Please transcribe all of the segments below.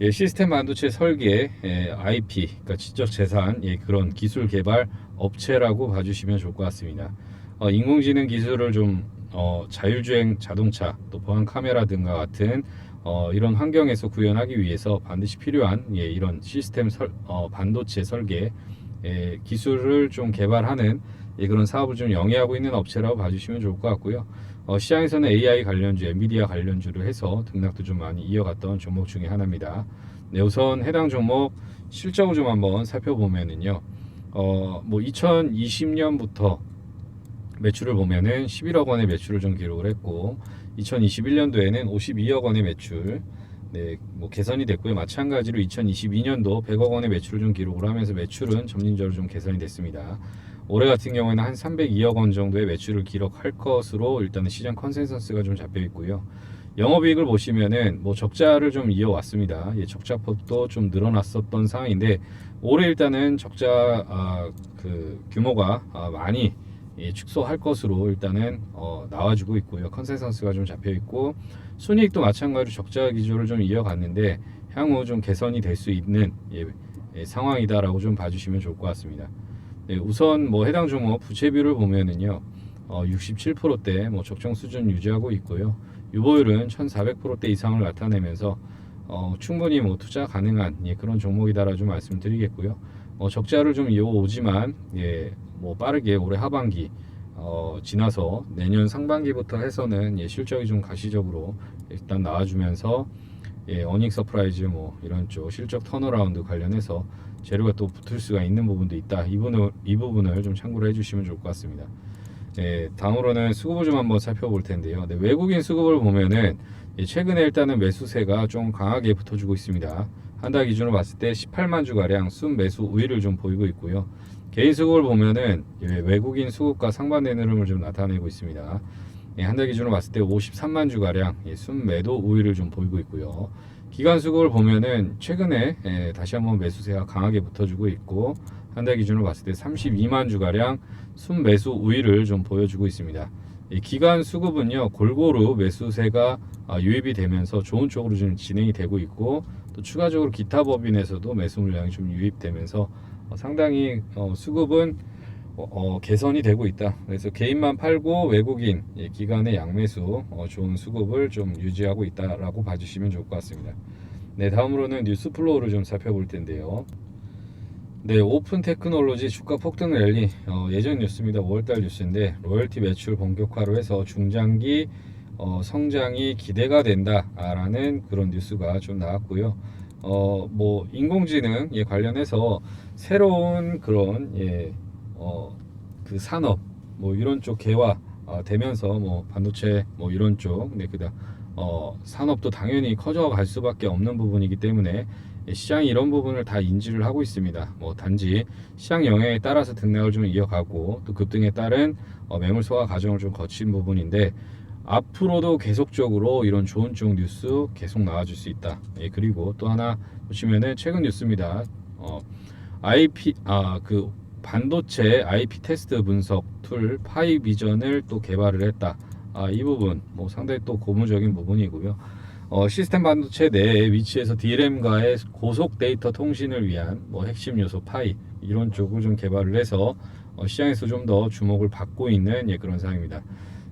예, 시스템 반도체 설계, 예, IP, 그러니까 지적 재산, 예, 그런 기술 개발 업체라고 봐주시면 좋을 것 같습니다. 어, 인공지능 기술을 좀 어, 자율주행 자동차, 또 보안 카메라 등과 같은 어, 이런 환경에서 구현하기 위해서 반드시 필요한 예, 이런 시스템 설, 어, 반도체 설계 예, 기술을 좀 개발하는 예, 그런 사업을 좀 영위하고 있는 업체라고 봐주시면 좋을 것 같고요. 어, 시장에서는 AI 관련주, 엔비디아 관련주로 해서 등락도 좀 많이 이어갔던 종목 중에 하나입니다. 네, 우선 해당 종목 실적을 좀 한번 살펴보면은요. 어, 뭐 2020년부터 매출을 보면은 11억 원의 매출을 좀 기록을 했고 2021년도에는 52억 원의 매출 네, 뭐 개선이 됐고요. 마찬가지로 2022년도 100억 원의 매출을 좀 기록을 하면서 매출은 점진적으로 좀 개선이 됐습니다. 올해 같은 경우에는 한 302억 원 정도의 매출을 기록할 것으로 일단은 시장 컨센서스가 좀 잡혀 있고요. 영업이익을 보시면은 뭐 적자를 좀 이어왔습니다. 예, 적자폭도 좀 늘어났었던 상황인데 올해 일단은 적자 아, 그 규모가 아, 많이 예, 축소할 것으로 일단은 어, 나와주고 있고요. 컨센서스가 좀 잡혀 있고 순이익도 마찬가지로 적자 기조를 좀 이어갔는데 향후 좀 개선이 될 수 있는 예, 예, 상황이다라고 좀 봐주시면 좋을 것 같습니다. 네, 우선 뭐 해당 종목 부채비율을 보면은요, 어, 67%대 뭐 적정 수준 유지하고 있고요. 유보율은 1,400%대 이상을 나타내면서 어, 충분히 뭐 투자 가능한 예, 그런 종목이다라 좀 말씀드리겠고요. 어, 적자를 좀 이어오지만 예, 뭐 빠르게 올해 하반기 어, 지나서 내년 상반기부터 해서는 예, 실적이 좀 가시적으로 일단 나와주면서 예, 어닝 서프라이즈 뭐 이런 쪽 실적 턴어라운드 관련해서 재료가 또 붙을 수가 있는 부분도 있다. 이 부분을 이 부분을 좀 참고를 해주시면 좋을 것 같습니다. 예, 다음으로는 수급을 좀 한번 살펴볼 텐데요. 네, 외국인 수급을 보면은 예, 최근에 일단은 매수세가 좀 강하게 붙어주고 있습니다. 한 달 기준으로 봤을 때 18만 주 가량 순 매수 우위를 좀 보이고 있고요. 개인 수급을 보면은 예, 외국인 수급과 상반되는 흐름을 좀 나타내고 있습니다. 예, 한 달 기준으로 봤을 때 53만 주 가량 예, 순 매도 우위를 좀 보이고 있고요. 기간 수급을 보면은 최근에 예, 다시 한번 매수세가 강하게 붙어주고 있고 한 달 기준으로 봤을 때 32만 주 가량 순 매수 우위를 좀 보여주고 있습니다. 이 기간 수급은요 골고루 매수세가 아, 유입이 되면서 좋은 쪽으로 좀 진행이 되고 있고 또 추가적으로 기타 법인에서도 매수 물량이 좀 유입되면서 어, 상당히 어, 수급은 어, 어, 개선이 되고 있다. 그래서 개인만 팔고 외국인 예, 기관의 양매수 어, 좋은 수급을 좀 유지하고 있다라고 봐주시면 좋을 것 같습니다. 네, 다음으로는 뉴스 플로우를 좀 살펴볼 텐데요. 네, 오픈 테크놀로지 주가 폭등 랠리 어, 예전 뉴스입니다. 5월달 뉴스인데 로열티 매출 본격화로 해서 중장기 어, 성장이 기대가 된다라는 그런 뉴스가 좀 나왔고요. 어, 뭐 인공지능 예, 관련해서 새로운 그런 예, 어, 그 산업 뭐 이런 쪽 개화 어, 되면서 뭐 반도체 뭐 이런 쪽 네, 그다 어, 산업도 당연히 커져갈 수밖에 없는 부분이기 때문에 시장이 이런 부분을 다 인지를 하고 있습니다. 뭐 단지 시장 영향에 따라서 등락을 좀 이어가고 또 급등에 따른 어, 매물 소화 과정을 좀 거친 부분인데 앞으로도 계속적으로 이런 좋은 쪽 뉴스 계속 나와줄 수 있다. 예, 그리고 또 하나 보시면은 최근 뉴스입니다. 어, IP 아그 반도체 IP 테스트 분석 툴 파이 비전을 또 개발을 했다. 아, 이 부분 뭐 상당히 또 고무적인 부분이고요. 어, 시스템 반도체 내에 위치해서 DRAM과의 고속 데이터 통신을 위한 뭐 핵심 요소 파이 이런 쪽을 좀 개발을 해서 어, 시장에서 좀 더 주목을 받고 있는 예, 그런 상황입니다.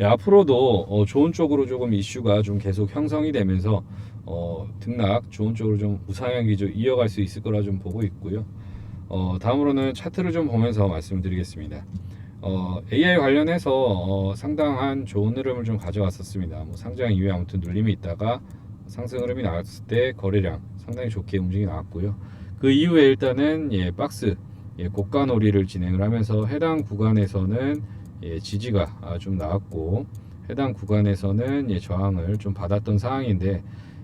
예, 앞으로도 어, 좋은 쪽으로 조금 이슈가 좀 계속 형성이 되면서 어, 등락 좋은 쪽으로 좀 우상향 기조 이어갈 수 있을 거라 좀 보고 있고요. 어, 다음으로는 차트를 좀 보면서 말씀드리겠습니다. 어, AI 관련해서 어, 상당한 좋은 흐름을 좀 가져왔었습니다. 뭐 상장 이후에 아무튼 눌림이 있다가 상승 흐름이 나왔을 때 거래량 상당히 좋게 움직이 나왔고요. 그 이후에 일단은 예, 박스 예, 고가 놀이를 진행을 하면서 해당 구간에서는 예, 지지가 아, 좀 나왔고 해당 구간에서는 예, 저항을 좀 받았던 상황인데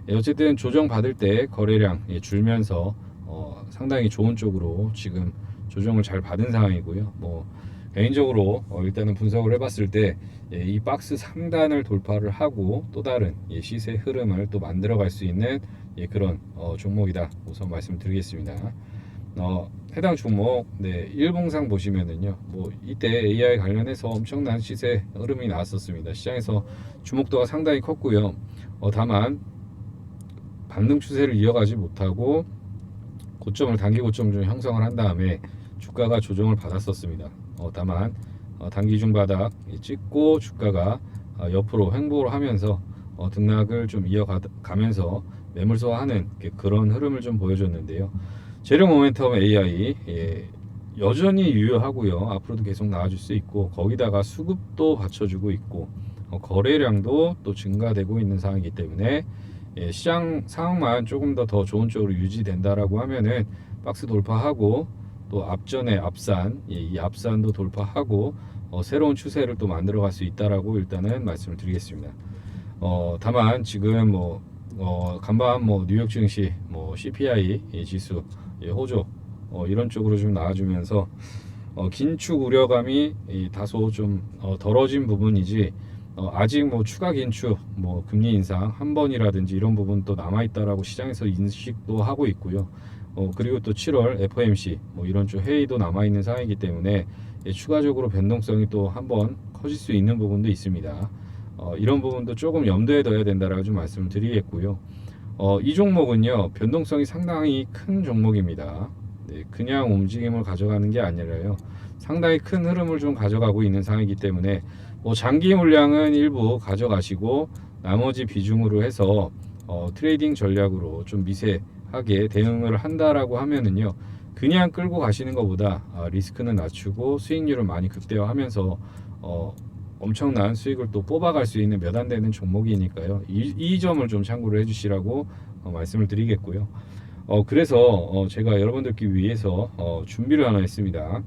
예, 어쨌든 조정 받을 때 거래량 예, 줄면서 어, 상당히 좋은 쪽으로 지금 조정을 잘 받은 상황이고요. 뭐 개인적으로 어, 일단은 분석을 해봤을 때 이 박스 상단을 돌파를 하고 또 다른 예, 시세 흐름을 또 만들어갈 수 있는 예, 그런 어, 종목이다 우선 말씀드리겠습니다. 어, 해당 종목 네, 일봉상 보시면은요. 뭐 이때 AI 관련해서 엄청난 시세 흐름이 나왔었습니다. 시장에서 주목도가 상당히 컸고요. 어, 다만 반등 추세를 이어가지 못하고 고점을 단기 고점 좀 형성을 한 다음에 주가가 조정을 받았었습니다. 어, 다만 어, 단기 중 바닥 찍고 주가가 어, 옆으로 횡보를 하면서 어, 등락을 좀 이어가면서 매물 소화하는 그런 흐름을 좀 보여줬는데요. 재료 모멘텀 AI 예, 여전히 유효하고요. 앞으로도 계속 나와줄 수 있고 거기다가 수급도 받쳐주고 있고 어, 거래량도 또 증가되고 있는 상황이기 때문에 예, 시장 상황만 조금 더 더 좋은 쪽으로 유지된다라고 하면은 박스 돌파하고 또 앞전에 앞산 예, 이 앞산도 돌파하고 어, 새로운 추세를 또 만들어갈 수 있다라고 일단은 말씀을 드리겠습니다. 어, 다만 지금 뭐 어, 간밤 뭐 뉴욕 증시 뭐 CPI 예, 지수 예, 호조 어, 이런 쪽으로 좀 나와주면서 어, 긴축 우려감이 이, 다소 좀 어, 덜어진 부분이지 어, 아직 뭐 추가 긴축 뭐 금리 인상 한 번이라든지 이런 부분 또 남아 있다라고 시장에서 인식도 하고 있고요. 어, 그리고 또 7월 FOMC 뭐 이런 쪽 회의도 남아 있는 상황이기 때문에 예, 추가적으로 변동성이 또 한 번 커질 수 있는 부분도 있습니다. 어, 이런 부분도 조금 염두에 둬야 된다라고 좀 말씀을 드리겠고요. 어, 이 종목은요 변동성이 상당히 큰 종목입니다. 네, 그냥 움직임을 가져가는 게 아니라요 상당히 큰 흐름을 좀 가져가고 있는 상황이기 때문에 뭐 장기 물량은 일부 가져가시고 나머지 비중으로 해서 어, 트레이딩 전략으로 좀 미세하게 대응을 한다라고 하면은요 그냥 끌고 가시는 것보다 아, 리스크는 낮추고 수익률을 많이 극대화하면서 어, 엄청난 수익을 또 뽑아갈 수 있는 몇 안 되는 종목이니까요. 이, 이 점을 좀 참고를 해주시라고 어, 말씀을 드리겠고요. 어, 그래서 어, 제가 여러분들께 위해서 어, 준비를 하나 했습니다.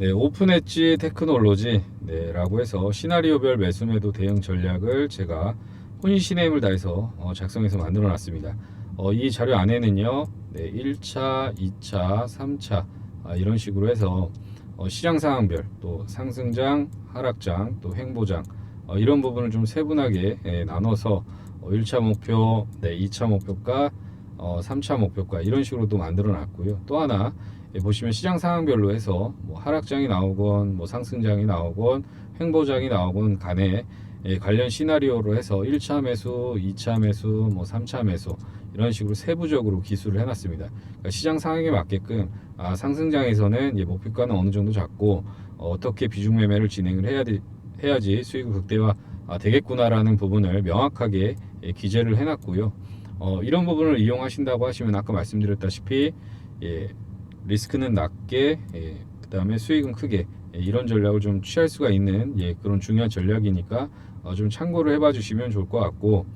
네, 오픈 엣지 테크놀로지 네, 라고 해서 시나리오별 매수 매도 대응 전략을 제가 혼신의 힘을 다해서 어, 작성해서 만들어 놨습니다. 어, 이 자료 안에는요, 네, 1차, 2차, 3차 아, 이런 식으로 해서 어, 시장 상황별 또 상승장, 하락장, 또 횡보장 어, 이런 부분을 좀 세분하게 예, 나눠서 어, 1차 목표, 네, 2차 목표가, 어, 3차 목표가 이런 식으로 또 만들어 놨고요. 또 하나 예, 보시면 시장 상황별로 해서 뭐 하락장이 나오건 뭐 상승장이 나오건 횡보장이 나오건 간에 예, 관련 시나리오로 해서 1차 매수, 2차 매수, 뭐 3차 매수 이런 식으로 세부적으로 기술을 해놨습니다. 그러니까 시장 상황에 맞게끔 아, 상승장에서는 예, 목표가는 어느 정도 잡고 어, 떻게 비중 매매를 진행을 해야 되, 해야지 수익 극대화 아, 되겠구나라는 부분을 명확하게 예, 기재를 해놨고요. 어, 이런 부분을 이용하신다고 하시면 아까 말씀드렸다시피 예, 리스크는 낮게 예, 그 다음에 수익은 크게 예, 이런 전략을 좀 취할 수가 있는 예, 그런 중요한 전략이니까 어, 좀 참고를 해봐 주시면 좋을 것 같고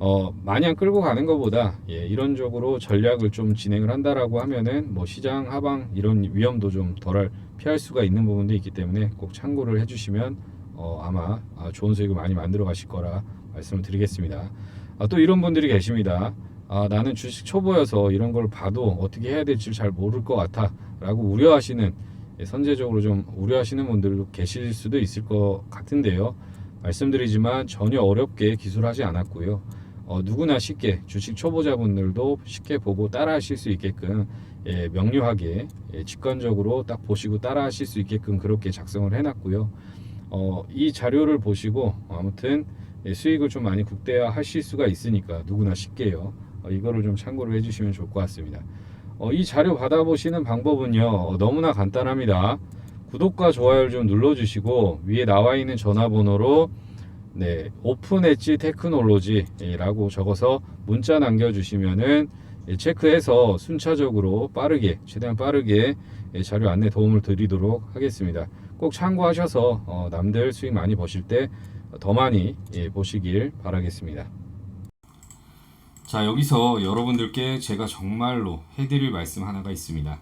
어, 마냥 끌고 가는 것보다 예, 이런 쪽으로 전략을 좀 진행을 한다라고 하면은 뭐 시장 하방 이런 위험도 좀 덜할 피할 수가 있는 부분도 있기 때문에 꼭 참고를 해주시면 어, 아마 아, 좋은 수익을 많이 만들어 가실 거라 말씀을 드리겠습니다. 아, 또 이런 분들이 계십니다. 아, 나는 주식 초보여서 이런 걸 봐도 어떻게 해야 될지 잘 모를 것 같아 라고 우려하시는 예, 선제적으로 좀 우려하시는 분들도 계실 수도 있을 것 같은데요. 말씀드리지만 전혀 어렵게 기술하지 않았고요. 어, 누구나 쉽게 주식 초보자분들도 쉽게 보고 따라 하실 수 있게끔 예, 명료하게 예, 직관적으로 딱 보시고 따라 하실 수 있게끔 그렇게 작성을 해놨고요. 어, 이 자료를 보시고 아무튼 예, 수익을 좀 많이 국대화 하실 수가 있으니까 누구나 쉽게요. 어, 이거를 좀 참고를 해주시면 좋을 것 같습니다. 어, 이 자료 받아보시는 방법은요 어, 너무나 간단합니다. 구독과 좋아요를 좀 눌러주시고 위에 나와 있는 전화번호로 네, 오픈 엣지 테크놀로지라고 적어서 문자 남겨주시면은 예, 체크해서 순차적으로 빠르게 최대한 빠르게 예, 자료 안내 도움을 드리도록 하겠습니다. 꼭 참고하셔서 어, 남들 수익 많이 버실 때 더 많이 예, 보시길 바라겠습니다. 자 여기서 여러분들께 제가 정말로 해드릴 말씀 하나가 있습니다.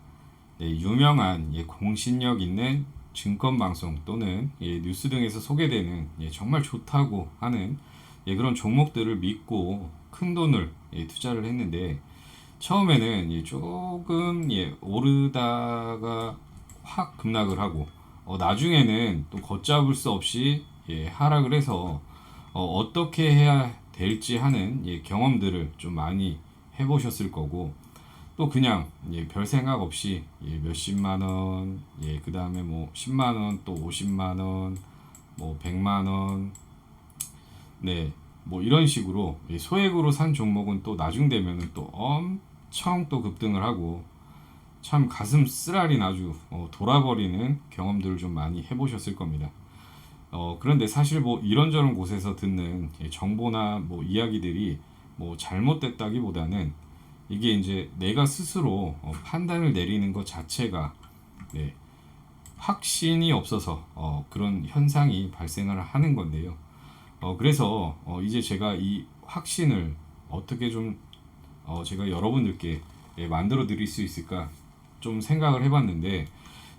네, 유명한 예, 공신력 있는 증권 방송 또는 예, 뉴스 등에서 소개되는 예, 정말 좋다고 하는 예, 그런 종목들을 믿고 큰 돈을 예, 투자를 했는데 처음에는 예, 조금 예, 오르다가 확 급락을 하고 어, 나중에는 또 걷잡을 수 없이 예, 하락을 해서 어, 떻게 해야 될지 하는 예, 경험들을 좀 많이 해보셨을 거고 또 그냥 예, 별 생각 없이 예, 몇십만 원, 예, 그 다음에 뭐 10만 원, 또 50만 원, 뭐 100만 원, 네, 뭐 이런 식으로 예, 소액으로 산 종목은 또 나중 되면은 또 엄청 또 급등을 하고 참 가슴 쓰라린 아주 어, 돌아버리는 경험들을 좀 많이 해보셨을 겁니다. 어, 그런데 사실 뭐 이런저런 곳에서 듣는 예, 정보나 뭐 이야기들이 뭐 잘못됐다기보다는 이게 이제 내가 스스로 어, 판단을 내리는 것 자체가 네, 확신이 없어서 어, 그런 현상이 발생을 하는 건데요. 어, 그래서 어, 이제 제가 이 확신을 어떻게 좀 어, 제가 여러분들께 예, 만들어 드릴 수 있을까 좀 생각을 해봤는데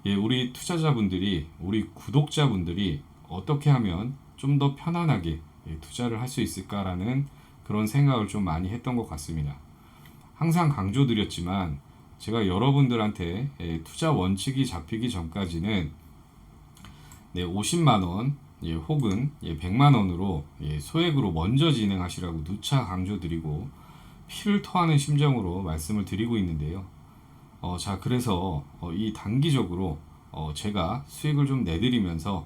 예, 우리 투자자분들이 우리 구독자분들이 어떻게 하면 좀 더 편안하게 예, 투자를 할 수 있을까라는 그런 생각을 좀 많이 했던 것 같습니다. 항상 강조드렸지만 제가 여러분들한테 예, 투자 원칙이 잡히기 전까지는 네, 50만 원 예, 혹은 예, 100만 원으로 예, 소액으로 먼저 진행하시라고 누차 강조드리고 피를 토하는 심정으로 말씀을 드리고 있는데요. 어, 자, 그래서 어, 이 단기적으로 어, 제가 수익을 좀 내드리면서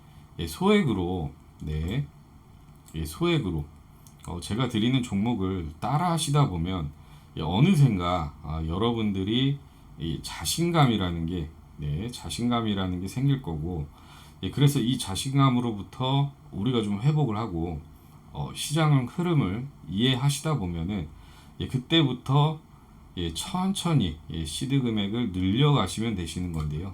소액으로 네, 예, 소액으로 어, 제가 드리는 종목을 따라 하시다 보면 예, 어느샌가 아, 여러분들이 이 자신감이라는 게 네, 자신감이라는 게 생길 거고 예, 그래서 이 자신감으로부터 우리가 좀 회복을 하고 어, 시장 흐름을 이해하시다 보면은 예, 그때부터 예, 천천히 예, 시드 금액을 늘려가시면 되시는 건데요.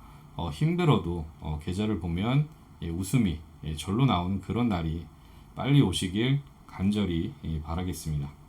어, 힘들어도 어, 계좌를 보면 예, 웃음이 예, 절로 나오는 그런 날이 빨리 오시길 간절히 예, 바라겠습니다.